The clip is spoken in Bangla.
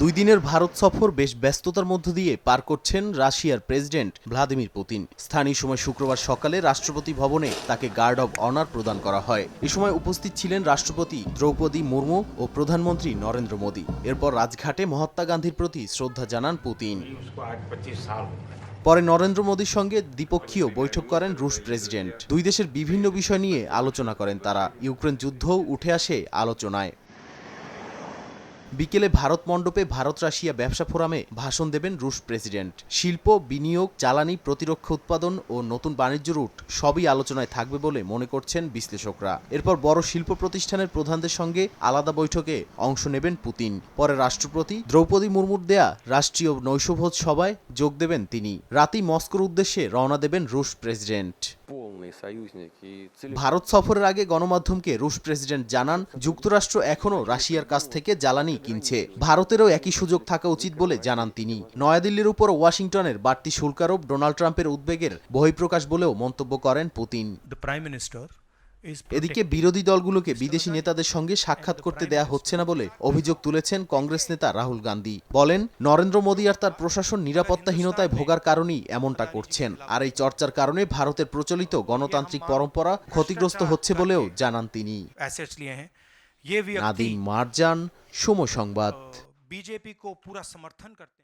দুই দিনের ভারত সফর বেশ ব্যস্ততার মধ্য দিয়ে পার করছেন রাশিয়ার প্রেসিডেন্ট ভ্লাদিমির পুতিন। স্থানীয় সময় শুক্রবার সকালে রাষ্ট্রপতি ভবনে তাকে গার্ড অব অনার প্রদান করা হয়। এ সময় উপস্থিত ছিলেন রাষ্ট্রপতি দ্রৌপদী মুর্মু ও প্রধানমন্ত্রী নরেন্দ্র মোদী। এরপর রাজঘাটে মহাত্মা গান্ধীর প্রতি শ্রদ্ধা জানান পুতিন। পরে নরেন্দ্র মোদীর সঙ্গে দ্বিপক্ষীয় বৈঠক করেন রুশ প্রেসিডেন্ট। দুই দেশের বিভিন্ন বিষয় নিয়ে আলোচনা করেন তারা। ইউক্রেন যুদ্ধও উঠে আসে আলোচনায়। বিকেলে ভারত মণ্ডপে ভারত রাশিয়া ব্যবসা ফোরামে ভাষণ দেবেন রুশ প্রেসিডেন্ট। শিল্প, বিনিয়োগ, জ্বালানি, প্রতিরক্ষা উৎপাদন ও নতুন বাণিজ্য রুট সবই আলোচনায় থাকবে বলে মনে করছেন বিশ্লেষকরা। এরপর বড় শিল্প প্রতিষ্ঠানের প্রধানদের সঙ্গে আলাদা বৈঠকে অংশ নেবেন পুতিন। পরে রাষ্ট্রপতি দ্রৌপদী মুর্মুর দেয়া রাষ্ট্রীয় নৈশভোজ সভায় যোগ দেবেন তিনি। রাতেই মস্কোর উদ্দেশ্যে রওনা দেবেন রুশ প্রেসিডেন্ট। ভারত সফরের আগে গণমাধ্যমকে রুশ প্রেসিডেন্ট জানান যুক্তরাষ্ট্র এখনও রাশিয়ার কাছ থেকে জ্বালানি কিনছে। ভারতেরও একই সুযোগ থাকা উচিত বলে জানান তিনি। নয়াদিল্লির উপর ওয়াশিংটনের বাড়তি শুল্কারোপ ডোনাল্ড ট্রাম্পের উদ্বেগের বহিঃপ্রকাশ বলেও মন্তব্য করেন পুতিন। এদিকে বিরোধী দলগুলোকে বিদেশি নেতাদের সঙ্গে সাক্ষাৎ করতে দেয়া হচ্ছে না বলে অভিযোগ তুলেছেন কংগ্রেস নেতা রাহুল গান্ধী। বলেন নরেন্দ্র মোদী আর তার প্রশাসন নিরাপত্তাহীনতায় ভোগার কারণেই এমনটা করছেন। আর এই চর্চার কারণে ভারতের প্রচলিত গণতান্ত্রিক পরম্পরা ক্ষতিগ্রস্ত হচ্ছে বলেও জানান তিনি। নাদিম মারজান সমসংবাদ বিজেপি কো পুরা সমর্থন করতে